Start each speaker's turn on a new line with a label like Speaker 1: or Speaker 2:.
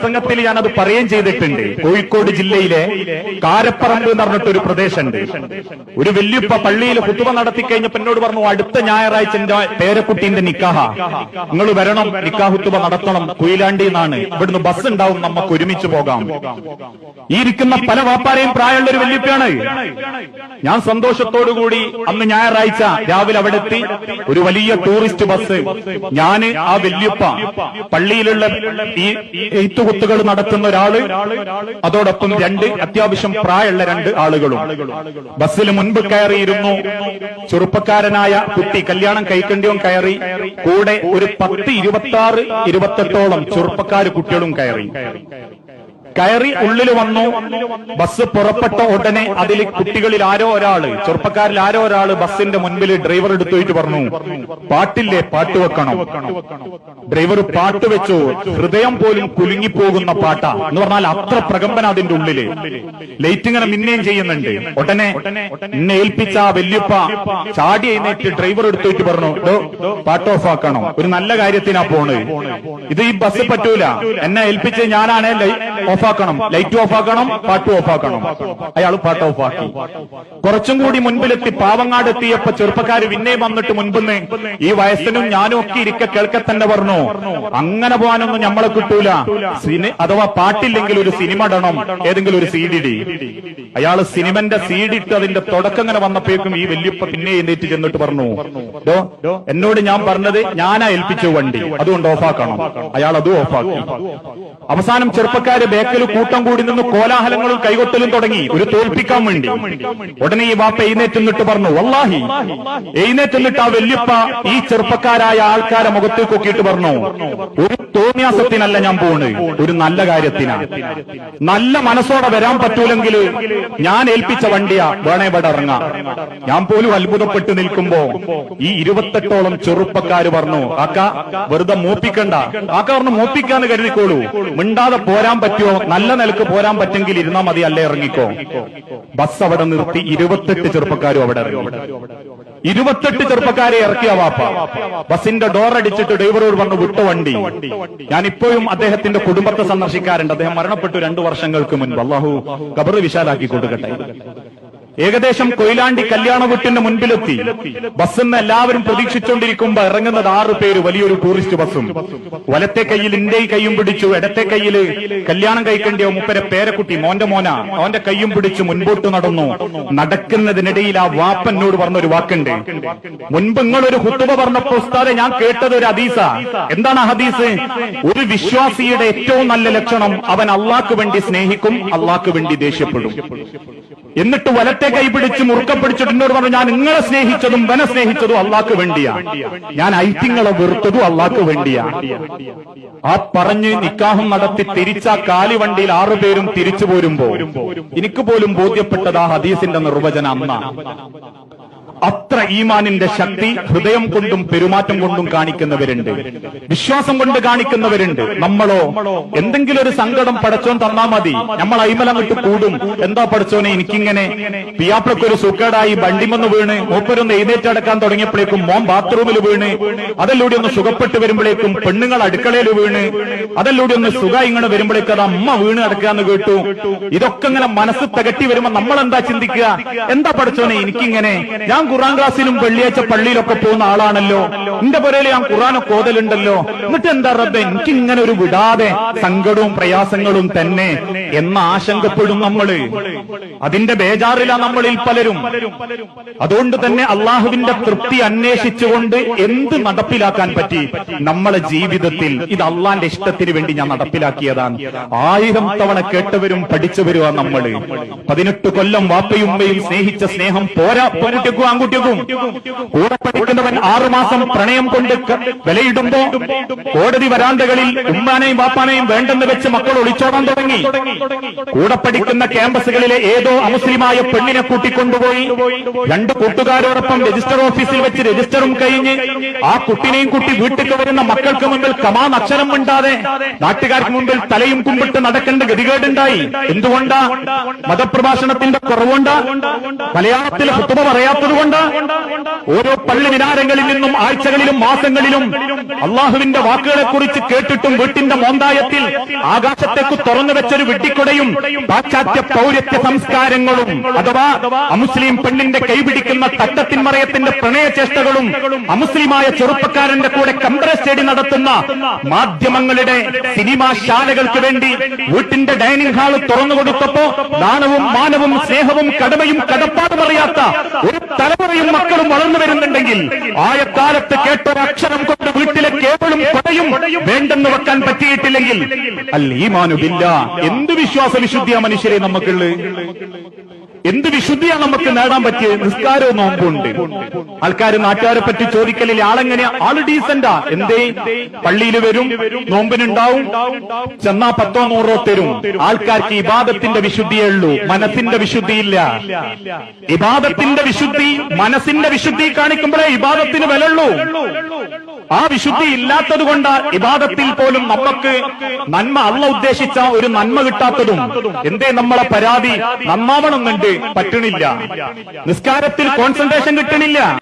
Speaker 1: പ്രസംഗത്തിൽ അത് പറയുകയും ചെയ്തിട്ടുണ്ട്. കോഴിക്കോട് ജില്ലയിലെ കാരപ്പറമ്പ് എന്ന് പറഞ്ഞിട്ട് ഒരു പ്രദേശമുണ്ട്. ഒരു വല്യപ്പ പള്ളിയിൽ കുത്തുവ നടത്തി കഴിഞ്ഞപ്പോ എന്നോട് പറഞ്ഞു അടുത്ത ഞായറാഴ്ച എന്റെ പേരക്കുട്ടീന്റെ നിക്കാഹ. നിങ്ങൾ വരണം നിക്കാഹുത്തുവ നടത്തണം. കുയിലാണ്ടി എന്നാണ്. ഇവിടുന്ന് ബസ് ഉണ്ടാവും നമുക്ക് ഒരുമിച്ച് പോകാം. ഈ ഇരിക്കുന്ന പല വാപ്പാരെയും പ്രായമുള്ള ഒരു വല്യപ്പയാണ്. ഞാൻ സന്തോഷത്തോടുകൂടി അന്ന് ഞായറാഴ്ച രാവിലെ അവിടെ എത്തി. ഒരു വലിയ ടൂറിസ്റ്റ് ബസ്. ഞാൻ ആ വല്യപ്പ പള്ളിയിലുള്ള ഈ എയ്ത്തുകുത്തുകൾ നടത്തുന്ന ഒരാൾ അതോടൊപ്പം രണ്ട് അത്യാവശ്യം പ്രായമുള്ള രണ്ട് ആളുകളും. ബസ്സിൽ മുൻപ് കയറിയിരുന്നു ചെറുപ്പക്കാരനായ കുട്ടി കല്യാണം കൈക്കണ്ടിയും കയറി. കൂടെ ഒരു പത്ത് ഇരുപത്തി ആറ് ഇരുപത്തെട്ടോളം ചെറുപ്പക്കാർ കുട്ടികളും കയറി. കയറി ഉള്ളിൽ വന്നു. ബസ് പുറപ്പെട്ട ഉടനെ അതിൽ കുട്ടികളിൽ ആരോ ഒരാൾ ചെറുപ്പക്കാരിൽ ആരോ ഒരാൾ ബസ്സിന്റെ മുൻപിൽ ഡ്രൈവർ എടുത്തുപോയിട്ട് പറഞ്ഞു പാട്ടില്ലേ പാട്ട് വെക്കണം. ഡ്രൈവർ പാട്ട് വെച്ചു. ഹൃദയം പോലും കുലുങ്ങിപ്പോകുന്ന പാട്ട എന്ന് പറഞ്ഞാൽ അത്ര പ്രകമ്പന അതിന്റെ ഉള്ളിൽ. ലൈറ്റ് ഇങ്ങനെ മിന്നേം ചെയ്യുന്നുണ്ട്. ഉടനെ എന്നെ ഏൽപ്പിച്ച വല്യപ്പ ചാടി എഴുന്നേറ്റ് ഡ്രൈവർ എടുത്തിട്ട് പറഞ്ഞു "ഡോ, പാട്ട് ഓഫ് ആക്കണം. ഒരു നല്ല കാര്യത്തിനാ പോണ്. ഇത് ഈ ബസ് പറ്റൂല. എന്നെ ഏൽപ്പിച്ച് ഞാനാണ് ഓഫ് ആക്കണം. ലൈറ്റ് ഓഫ് ആക്കണം പാട്ട് ഓഫ് ആക്കണം. അയാൾ പാട്ട് ഓഫ് ആക്കി. കുറച്ചും കൂടി മുൻപിലെത്തി. പാവങ്ങാട് എത്തിയപ്പോ ചെറുപ്പക്കാര് പിന്നെ വന്നിട്ട് മുൻപിന്ന് ഈ വയസ്സിനും ഞാനും ഒക്കെ ഇരിക്കെ പറഞ്ഞു. അങ്ങനെ പോകാനൊന്നും നമ്മളെ കിട്ടൂല. സിനി അഥവാ പാട്ടില്ലെങ്കിൽ ഒരു സിനിമ ഇടണം. ഏതെങ്കിലും ഒരു സി ഡി ഡി. അയാൾ സിനിമന്റെ സി ഡി ഇട്ട് അതിന്റെ തുടക്കം ഇങ്ങനെ വന്നപ്പോഴേക്കും ഈ വല്യപ്പ പിന്നെ എഴുന്നേറ്റ് ചെന്നിട്ട് പറഞ്ഞു "ഡോ, എന്നോട് ഞാൻ പറഞ്ഞത് ഞാനാ ഏൽപ്പിച്ചു വണ്ടി. അതുകൊണ്ട് ഓഫാക്കണം. അയാൾ അതും ഓഫാക്കി. അവസാനം ചെറുപ്പക്കാര് ബേക്കൽ കൂട്ടം കൂടി നിന്ന് കോലാഹലങ്ങളും കൈകൊട്ടലും തുടങ്ങി. ഒരു തോൽപ്പിക്കാൻ വേണ്ടി. ഉടനെ ഈ വാപ്പ എഴുന്നേറ്റ് നിന്നിട്ട് പറഞ്ഞു വല്ലാഹി. എഴുന്നേറ്റ് നിന്നിട്ട് ആ വല്യപ്പ ഈ ചെറുപ്പക്കാരായ ആൾക്കാരെ മുഖത്തേക്ക് നോക്കിയിട്ട് പറഞ്ഞു ഒരു തോന്നിയാസത്തിനല്ല ഞാൻ പോണ്. ഒരു നല്ല കാര്യത്തിനാണ്. നല്ല മനസ്സോടെ വരാൻ പറ്റൂലെങ്കിൽ ഞാൻ ഏൽപ്പിച്ച വണ്ടിയാ വേണേ ഇവിടെ ഇറങ്ങാം. ഞാൻ പോലും അത്ഭുതപ്പെട്ട് നിൽക്കുമ്പോ ഈ ഇരുപത്തെട്ടോളം ചെറുപ്പക്കാര് പറഞ്ഞു ആക്ക വെറുതെ മൂപ്പിക്കണ്ട. ആക്ക പറഞ്ഞു മൂപ്പിക്കാന്ന് കരുതിക്കോളൂ. മിണ്ടാതെ പോരാൻ പറ്റുമോ നല്ല നിലയ്ക്ക് പോരാൻ പറ്റെങ്കിൽ ഇരുന്നാ മതി അല്ലേ? ഇറങ്ങിക്കോ. ബസ് അവിടെ നിർത്തി ഇരുപത്തെട്ട് ചെറുപ്പക്കാരും അവിടെ ഇറങ്ങി. ഇരുപത്തെട്ട് ചെറുപ്പക്കാരെ ഇറക്കിയ വാപ്പ. ബസിന്റെ ഡോർ അടിച്ചിട്ട് ഡ്രൈവറോട് പറഞ്ഞു വിട്ട വണ്ടി. ഞാൻ ഇപ്പോഴും അദ്ദേഹത്തിന്റെ കുടുംബത്തെ സന്ദർശിക്കാറുണ്ട്. അദ്ദേഹം മരണപ്പെട്ടു രണ്ടു വർഷങ്ങൾക്ക് മുൻപ്. അള്ളാഹു കബറ് വിശാലാക്കി കൊടുക്കട്ടെ. ഏകദേശം കൊയിലാണ്ടി കല്യാണ വീട്ടിന്റെ മുൻപിലെത്തി. ബസ്സിന്ന് എല്ലാവരും പ്രതീക്ഷിച്ചുകൊണ്ടിരിക്കുമ്പോ ഇറങ്ങുന്നത് ആറ് പേര് വലിയൊരു ടൂറിസ്റ്റ് ബസ്സും. വലത്തെ കയ്യിൽ ഇന്റെ കയ്യും പിടിച്ചു ഇടത്തെ കയ്യിൽ കല്യാണം കഴിക്കേണ്ടിയോ മുപ്പരെ പേരക്കുട്ടി മോന്റെ മോന. അവന്റെ കയ്യും പിടിച്ചു മുൻപോട്ട് നടന്നു. നടക്കുന്നതിനിടയിൽ ആ വാപ്പനോട് പറഞ്ഞൊരു വാക്കുണ്ട്. മുൻപ് നിങ്ങളൊരു ഹുത്തുബ പറഞ്ഞപ്പോ ഉസ്താദെ ഞാൻ കേട്ടത് ഒരു ഹദീസ. എന്താണ് ഹദീസ്? ഒരു വിശ്വാസിയുടെ ഏറ്റവും നല്ല ലക്ഷണം അവൻ അള്ളാക്ക് വേണ്ടി സ്നേഹിക്കും അള്ളാക്ക് വേണ്ടി ദേഷ്യപ്പെടും. എന്നിട്ട് വലത്തെ കൈ പിടിച്ച് മുറുക്ക പിടിച്ചിട്ട് എന്നോട് പറഞ്ഞു ഞാൻ നിങ്ങളെ സ്നേഹിച്ചതും വന സ്നേഹിച്ചതും അള്ളാക്ക് വേണ്ടിയാ. ഞാൻ ഐറ്റിങ്ങളെ വെറുത്തതും അള്ളാക്ക് വേണ്ടിയാ. ആ പറഞ്ഞ് നിക്കാഹം നടത്തി തിരിച്ച കാലിവണ്ടിയിൽ ആറുപേരും തിരിച്ചു പോരുമ്പോ എനിക്ക് പോലും ബോധ്യപ്പെട്ടത് ആ ഹദീസിന്റെ നിർവചനം അന്നാ അത്ര ഈമാനിന്റെ ശക്തി ഹൃദയം കൊണ്ടും പെരുമാറ്റം കൊണ്ടും കാണിക്കുന്നവരുണ്ട്. വിശ്വാസം കൊണ്ട് കാണിക്കുന്നവരുണ്ട്. നമ്മളോ എന്തെങ്കിലും ഒരു സങ്കടം പടച്ചോൻ തന്നാ മതി. നമ്മൾ അയിമലങ്ങിട്ട് കൂടും. എന്താ പടച്ചോനെ എനിക്കിങ്ങനെ? പിയാപ്പിളക്കൊരു സുക്കേടായി വണ്ടിമൊന്ന് വീണ് മൂപ്പരൊന്ന് എഴുന്നേറ്റടക്കാൻ തുടങ്ങിയപ്പോഴേക്കും മോൻ ബാത്റൂമിൽ വീണ്. അതിലൂടെ ഒന്ന് സുഖപ്പെട്ട് വരുമ്പോഴേക്കും പെണ്ണുങ്ങൾ അടുക്കളയിൽ വീണ്. അതിലൂടെ ഒന്ന് സുഖ ഇങ്ങനെ വരുമ്പോഴേക്കും അത് അമ്മ വീണ് കിടക്കാന്ന് കേട്ടു. ഇതൊക്കെ ഇങ്ങനെ മനസ്സ് തകട്ടി വരുമ്പോ നമ്മൾ എന്താ ചിന്തിക്കുക? എന്താ പഠിച്ചോനെ എനിക്കിങ്ങനെ? ഞാൻ ഖുറാൻ ക്ലാസ്സിലും വെള്ളിയാഴ്ച പള്ളിയിലൊക്കെ പോകുന്ന ആളാണല്ലോ. എന്റെ പുരയിൽ ഞാൻ ഖുറാനൊക്കെ ഓതലുണ്ടല്ലോ എന്നിട്ട് എന്താ റബ്ബെ എനിക്ക് ഇങ്ങനെ ഒരു വിടാതെ സങ്കടവും പ്രയാസങ്ങളും തന്നെ എന്ന് ആശങ്കപ്പെടും നമ്മൾ. അതിന്റെ ബേജാറില നമ്മളിൽ പലരും. അതുകൊണ്ട് തന്നെ അള്ളാഹുവിന്റെ തൃപ്തി അന്വേഷിച്ചുകൊണ്ട് എന്ത് നടപ്പിലാക്കാൻ പറ്റി? നമ്മളെ ജീവിതത്തിൽ ഇത് അള്ളാന്റെ ഇഷ്ടത്തിന് വേണ്ടി ഞാൻ നടപ്പിലാക്കിയതാണ്. ആയിരം തവണ കേട്ടവരും പഠിച്ചവരുമാണ് നമ്മൾ. പതിനെട്ട് കൊല്ലം വാപ്പയും ഉമ്മയും സ്നേഹിച്ച സ്നേഹം പോരാ പെൺകുട്ടിക്കും ആൺകുട്ടിക്കും കൂടെ പഠിക്കുന്നവൻ ആറുമാസം പ്രണയം കൊണ്ട് വിലയിടുമ്പോ കോടതി വരാന്തകളിൽ ഉമ്മാനെയും വാപ്പാനെയും വേണ്ടെന്ന് വെച്ച് മക്കൾ ഒളിച്ചോടാൻ തുടങ്ങി. കൂടെ പഠിക്കുന്ന ക്യാമ്പസുകളിലെ ഏതോ അമുസ്ലിമായ പെണ്ണിനെ കൂട്ടിക്കൊണ്ടുപോയി. രണ്ട് കൂട്ടുകാരോടൊപ്പം രജിസ്റ്റർ ഓഫീസിൽ വെച്ച് രജിസ്റ്ററും കഴിഞ്ഞ് ആ കുട്ടിനെയും കുട്ടി വീട്ടിൽ വരുന്ന മക്കൾക്ക് മുമ്പിൽ കമാൻ അക്ഷരം മിണ്ടാതെ നാട്ടുകാർക്ക് മുമ്പിൽ തലയും കുമ്പിട്ട് നടക്കേണ്ട ഗതികേടുണ്ടായി. എന്തുകൊണ്ടാ? മതപ്രഭാഷണത്തിന്റെ കുറവുണ്ടാ മലയാളത്തിൽ കുത്തുമ പറയാത്തത് എന്തുകൊണ്ട് ഓരോ പള്ളി വിനാരങ്ങളിൽ നിന്നും ആഴ്ചകളിലും മാസങ്ങളിലും അള്ളാഹുവിന്റെ വാക്കുകളെക്കുറിച്ച് കേട്ടിട്ടും വീട്ടിന്റെ മോന്തായത്തിൽ ആകാശത്തേക്ക് തുറന്നു വെച്ചൊരു വെട്ടിക്കൊടയും പാശ്ചാത്യ പൗരത്യ സംസ്കാരങ്ങളും അഥവാ അമുസ്ലിം പെണ്ണിന്റെ കൈപിടിക്കുന്ന തട്ടത്തിന്മറയത്തിന്റെ പ്രണയചേഷ്ടകളും അമുസ്ലിമായ ചെറുപ്പക്കാരന്റെ കൂടെ കംപ്രസ് സ്റ്റഡി നടത്തുന്ന മാധ്യമങ്ങളുടെ സിനിമാ ശാലകൾക്ക് വേണ്ടി വീട്ടിന്റെ ഡൈനിങ് ഹാൾ തുറന്നു കൊടുത്തപ്പോ ദാനവും മാനവും സ്നേഹവും കടമയും കടപ്പാടും അറിയാത്ത ഒരു തലമുറയും മക്കളും വളർന്നു വരുന്നുണ്ടെങ്കിൽ ആയക്കാലത്ത് കേട്ടൊരക്ഷരം കൊണ്ട് വീട്ടിലെ കേബിളും കൊടയും വേണ്ടെന്ന് വെക്കാൻ പറ്റിയിട്ടില്ലെങ്കിൽ അല്ല ഈ മാനുവില്ല എന്ത് വിശ്വാസ വിശുദ്ധിയാ മനുഷ്യരെ നമുക്കുള്ളത് എന്ത് വിശുദ്ധിയാ നമുക്ക് നേടാൻ പറ്റിയ നിസ്കാരവും നോമ്പുണ്ട്. ആൾക്കാർ നാട്ടുകാരെ പറ്റി ചോദിക്കലില്ല ആളെങ്ങനെയാ ആൾ ഡീസന്റാ. എന്തേ? പള്ളിയിൽ വരും നോമ്പിനുണ്ടാവും ചെന്നാ പത്തോ നൂറോ തരും. ആൾക്കാർക്ക് ഇബാദത്തിന്റെ വിശുദ്ധിയേ ഉള്ളൂ മനസ്സിന്റെ വിശുദ്ധിയില്ല. ഇബാദത്തിന്റെ വിശുദ്ധി മനസ്സിന്റെ വിശുദ്ധി കാണിക്കുമ്പോഴേ ഇബാദത്തിന് വിലയുള്ളൂ. ആ വിശുദ്ധി ഇല്ലാത്തത് കൊണ്ട് ഇബാദത്തിൽ പോലും നമുക്ക് നന്മ അള്ള ഉദ്ദേശിച്ച ഒരു നന്മ കിട്ടാത്തതും എന്തേ നമ്മളെ പരാതി നന്നാവണമെന്നുണ്ട് പറ്റണില്ല. നിസ്കാരത്തിൽ കോൺസെൻട്രേഷൻ കിട്ടണില്ല.